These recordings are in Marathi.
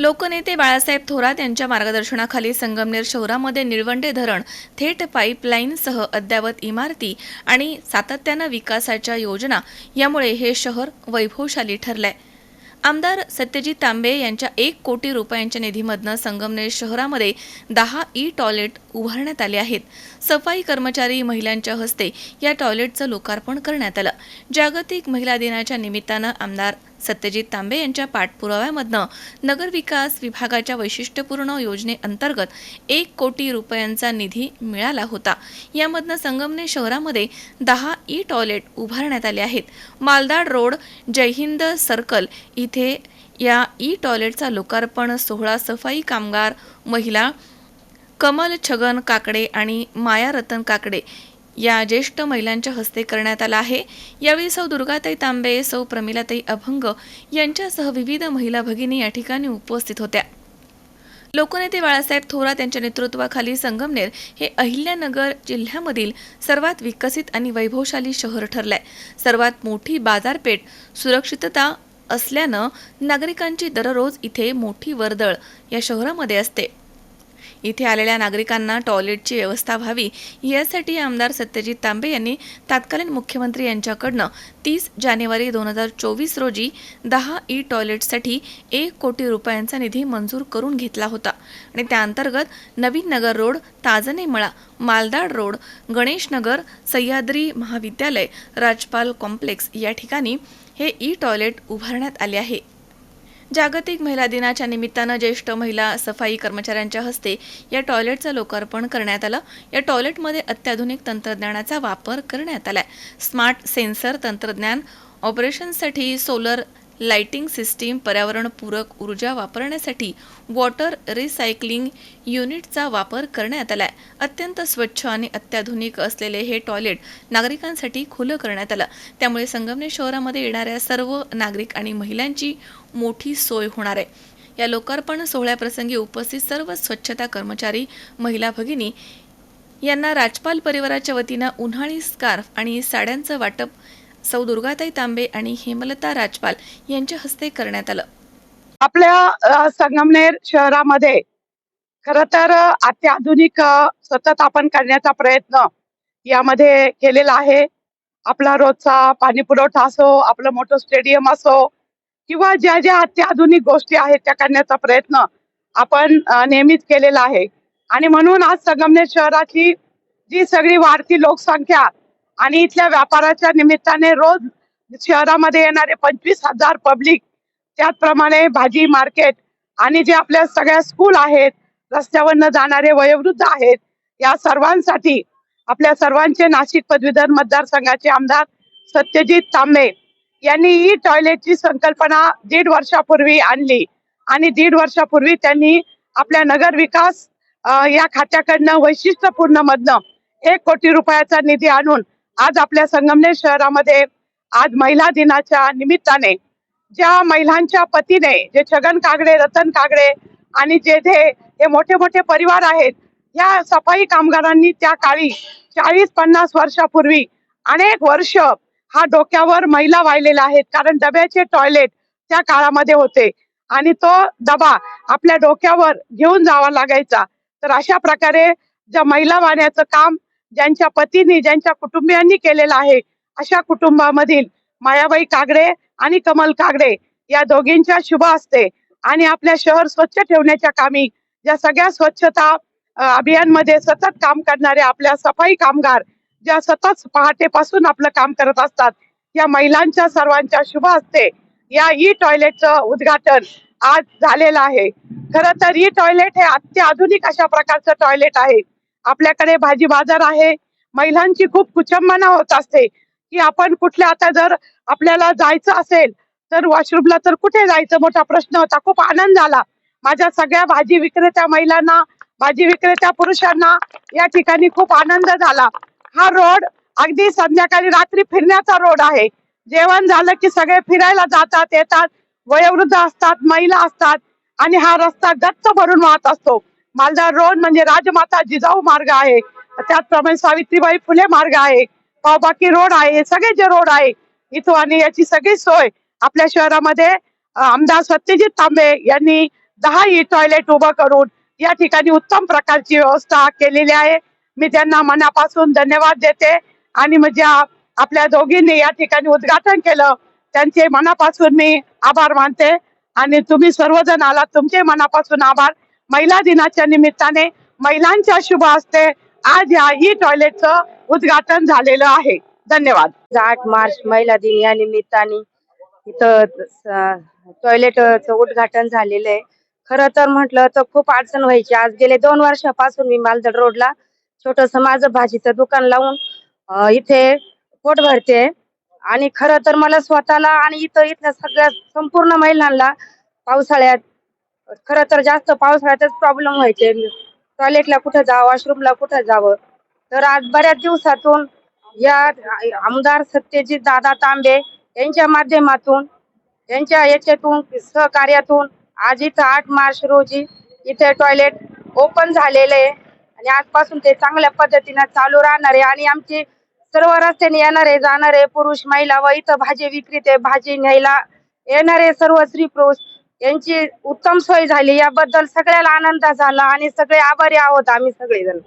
लोकनेते बाळासाहेब थोरात यांच्या मार्गदर्शनाखाली संगमनेर शहरामध्ये निळवंडे धरण थेट पाईपलाईनसह अद्ययावत इमारती आणि सातत्यानं विकासाच्या योजना यामुळे हे शहर वैभवशाली ठरलंय. आमदार सत्यजित तांबे यांच्या एक कोटी रुपयांच्या निधीमधनं संगमनेर शहरामध्ये दहा ई टॉयलेट उभारण्यात आले आहेत. सफाई कर्मचारी महिलांच्या हस्ते या टॉयलेटचं लोकार्पण करण्यात आलं. जागतिक महिला दिनाच्या निमित्तानं आमदार सत्यजित तांबे यांच्या पाठपुराव्यामधनं नगरविकास विभागाच्या वैशिष्ट्यपूर्ण योजनेअंतर्गत एक कोटी रुपयांचा निधी मिळाला होता. यामधनं संगमने शहरामध्ये दहा ई टॉयलेट उभारण्यात आले आहेत. मालदाड रोड जयहिंद सर्कल इथे या ई टॉयलेटचा लोकार्पण सोहळा सफाई कामगार महिला कमल छगन काकडे आणि माया रतन काकडे या ज्येष्ठ महिलांच्या हस्ते करण्यात आला आहे. यावेळी सौ दुर्गाताई तांबे सौ प्रमिलाताई अभंग यांच्यासह विविध महिला भगिनी या ठिकाणी उपस्थित होत्या. लोकनेते बाळासाहेब थोरात यांच्या नेतृत्वाखाली संगमनेर हे अहिल्यानगर जिल्ह्यामधील सर्वात विकसित आणि वैभवशाली शहर ठरलंय. सर्वात मोठी बाजारपेठ सुरक्षितता असल्यानं नागरिकांची दररोज इथे मोठी वर्दळ या शहरामध्ये असते. इथे आलेल्या नागरिकांना टॉयलेटची व्यवस्था व्हावी यासाठी आमदार सत्यजित तांबे यांनी तत्कालीन मुख्यमंत्री यांच्याकडनं तीस जानेवारी दोन हजार चोवीस रोजी दहा ई टॉयलेटसाठी एक कोटी रुपयांचा निधी मंजूर करून घेतला होता. आणि त्याअंतर्गत नवीन नगर रोड ताजने मळा मालदाड रोड गणेशनगर सह्याद्री महाविद्यालय राजपाल कॉम्प्लेक्स या ठिकाणी हे ई टॉयलेट उभारण्यात आले आहे. जागतिक महिला दिनाच्या निमित्तानं ज्येष्ठ महिला सफाई कर्मचाऱ्यांच्या हस्ते या टॉयलेटचं लोकार्पण करण्यात आलं. या टॉयलेटमध्ये अत्याधुनिक तंत्रज्ञानाचा वापर करण्यात आलाय. स्मार्ट सेन्सर तंत्रज्ञान ऑपरेशनसाठी सोलर लाइटिंग सिस्टीम पर्यावरणपूरक ऊर्जा वापरण्यासाठी वॉटर रिसायकलिंग युनिटचा वापर करण्यात आलाय. अत्यंत स्वच्छ आणि अत्याधुनिक असलेले हे टॉयलेट नागरिकांसाठी खुलं करण्यात आलं. त्यामुळे संगमनेर शहरामध्ये येणाऱ्या सर्व नागरिक आणि महिलांची मोठी सोय होणार आहे. या लोकार्पण सोहळ्याप्रसंगी उपस्थित सर्व स्वच्छता कर्मचारी महिला भगिनी यांना राजपाल परिवाराच्या वतीनं उन्हाळी स्कार्फ आणि साड्यांचं वाटप सौ दुर्गाताई तांबे आणि हेमलता राजपाल यांच्या हस्ते करण्यात आलं. आपल्या संगमनेर शहरामध्ये खर तर अत्याधुनिक सतत आपण करण्याचा प्रयत्न यामध्ये केलेला आहे. आपला रोजचा पाणी पुरवठा असो आपलं मोठं स्टेडियम असो किंवा ज्या ज्या अत्याधुनिक गोष्टी आहेत त्या करण्याचा प्रयत्न आपण नियमित नेहमीच केलेला आहे. आणि म्हणून आज संगमनेर शहराची जी सगळी वाढती लोकसंख्या आणि इथल्या व्यापाराच्या निमित्ताने रोज शहरामध्ये येणारे पंचवीस हजार पब्लिक त्याचप्रमाणे भाजी मार्केट आणि जे आपल्या सगळ्या स्कूल आहेत रस्त्यावरनं जाणारे वयोवृद्ध आहेत या सर्वांसाठी आपल्या सर्वांचे नाशिक पदवीधर मतदारसंघाचे आमदार सत्यजित तांबे यांनी ही टॉयलेटची संकल्पना दीड वर्षापूर्वी आणली आणि दीड वर्षापूर्वी त्यांनी आपल्या नगर विकास या खात्याकडनं वैशिष्ट्यपूर्ण मधनं एक कोटी रुपयाचा निधी आणून आज आपल्या संगमनेर शहरामध्ये आज महिला दिनाच्या निमित्ताने ज्या महिलांच्या पतीने जे छगन कागडे रतन कागडे आणि जे जे हे मोठे मोठे परिवार आहेत या सफाई कामगारांनी त्या काळी चाळीस पन्नास वर्षापूर्वी अनेक वर्ष हा डोक्यावर महिला वाहिलेला आहेत. कारण डब्याचे टॉयलेट त्या काळामध्ये होते आणि तो दबा आपल्या डोक्यावर घेऊन जावा लागायचा. तर अशा प्रकारे ज्या महिला वाहण्याचं काम ज्यांच्या पतीने ज्यांच्या कुटुंबियांनी केलेलं आहे अशा कुटुंबामधील मायाबाई कागडे आणि कमल कागडे या दोघींच्या शुभ असते आणि आपल्या शहर स्वच्छ ठेवण्याच्या कामी ज्या सगळ्या स्वच्छता अभियानमध्ये सतत काम करणारे आपल्या सफाई कामगार ज्या सतत पहाटेपासून आपलं काम करत असतात या महिलांच्या सर्वांच्या शुभ असते या ई टॉयलेटचं उद्घाटन आज झालेलं आहे. खर तर ई टॉयलेट हे अत्याधुनिक अशा प्रकारचं टॉयलेट आहे. आपल्याकडे भाजी बाजार आहे. महिलांची खूप कुचंबना होत असते. की आपण कुठल्या आता जर आपल्याला जायचं असेल तर वॉशरूमला तर कुठे जायचं? मोठा प्रश्न होता. खूप आनंद झाला माझ्या सगळ्या भाजी विक्रेत्या महिलांना भाजी विक्रेत्या पुरुषांना या ठिकाणी खूप आनंद झाला. हा रोड अगदी संध्याकाळी रात्री फिरण्याचा रोड आहे. जेवण झालं की सगळे फिरायला जातात येतात. वयोवृद्ध असतात महिला असतात. आणि हा रस्ता गच्च भरून वाहत असतो. मालदार रोड म्हणजे राजमाता जिजाऊ मार्ग आहे. त्याचप्रमाणे सावित्रीबाई फुले मार्ग आहे. पावबाकी रोड आहे. हे सगळे जे रोड आहे इथं आणि याची सगळी सोय आपल्या शहरामध्ये आमदार सत्यजित तांबे यांनी दहा ई टॉयलेट उभं करून या ठिकाणी उत्तम प्रकारची व्यवस्था केलेली आहे. मी त्यांना मनापासून धन्यवाद देते आणि म्हणजे आपल्या दोघींनी या ठिकाणी उद्घाटन केलं त्यांचे मनापासून मी आभार मानते. आणि तुम्ही सर्वजण आलात तुमचे मनापासून आभार. महिला दिनाच्या निमित्ताने महिलांच्या शुभ हस्ते आज या ई टॉयलेटचं उद्घाटन झालेलं आहे. धन्यवाद. आठ मार्च महिला दिन या निमित्ताने इथं टॉयलेटचं उद्घाटन झालेलं आहे. खरं तर म्हटलं तर खूप अडचण व्हायची. आज गेले दोन वर्षापासून मी मालदड रोडला छोटस माझं भाजीचं दुकान लावून इथे पोट भरते. आणि खरं तर मला स्वतःला आणि इथं इथल्या सगळ्या संपूर्ण महिलांना पावसाळ्यात खरं तर जास्त पावसाळ्यातच प्रॉब्लेम व्हायचे. टॉयलेटला कुठं जावं वॉशरूमला कुठं जावं? तर आज बऱ्याच दिवसातून या आमदार सत्यजित दादा तांबे यांच्या माध्यमातून यांच्या याच्यातून सहकार्यातून आज इथं आठ मार्च रोजी इथे टॉयलेट ओपन झालेले आहे. आणि आजपासून ते चांगल्या पद्धतीनं चालू राहणार आहे. आणि आमची सर्व रस्त्याने येणारे जाणारे पुरुष महिला व इथं भाजी विक्रेते भाजी न्यायला येणारे सर्व स्त्री पुरुष यांची उत्तम सोय झाली. याबद्दल सगळ्याला आनंद झाला आणि सगळे आभारी आहोत आम्ही सगळेजण.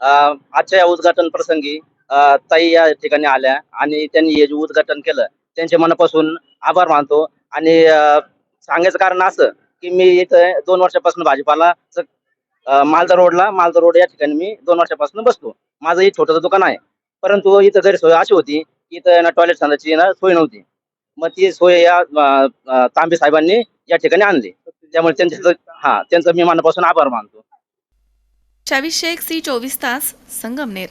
अं, आजच्या या उद्घाटन प्रसंगी अं, ताई या ठिकाणी आल्या आणि त्यांनी हे जे उद्घाटन केलं त्यांच्या मनापासून आभार मानतो. आणि अं, सांगायचं कारण असं की मी इथं दोन वर्षापासून भाजीपाला मालदा रोडला मालदा रोड या ठिकाणी मी दोन वर्षापासून बसतो. माझं हे छोटंसं दुकान आहे. परंतु इथं जरी सोय अशी होती की इथं ना टॉयलेट संडासची ना सोय नव्हती. मग ती सोय या तांबे साहेबांनी या ठिकाणी आणली. त्यामुळे त्यांचे हा त्यांचं मी मनापासून आभार मानतो. चावीस शेख सी चोवीस तास संगमनेर.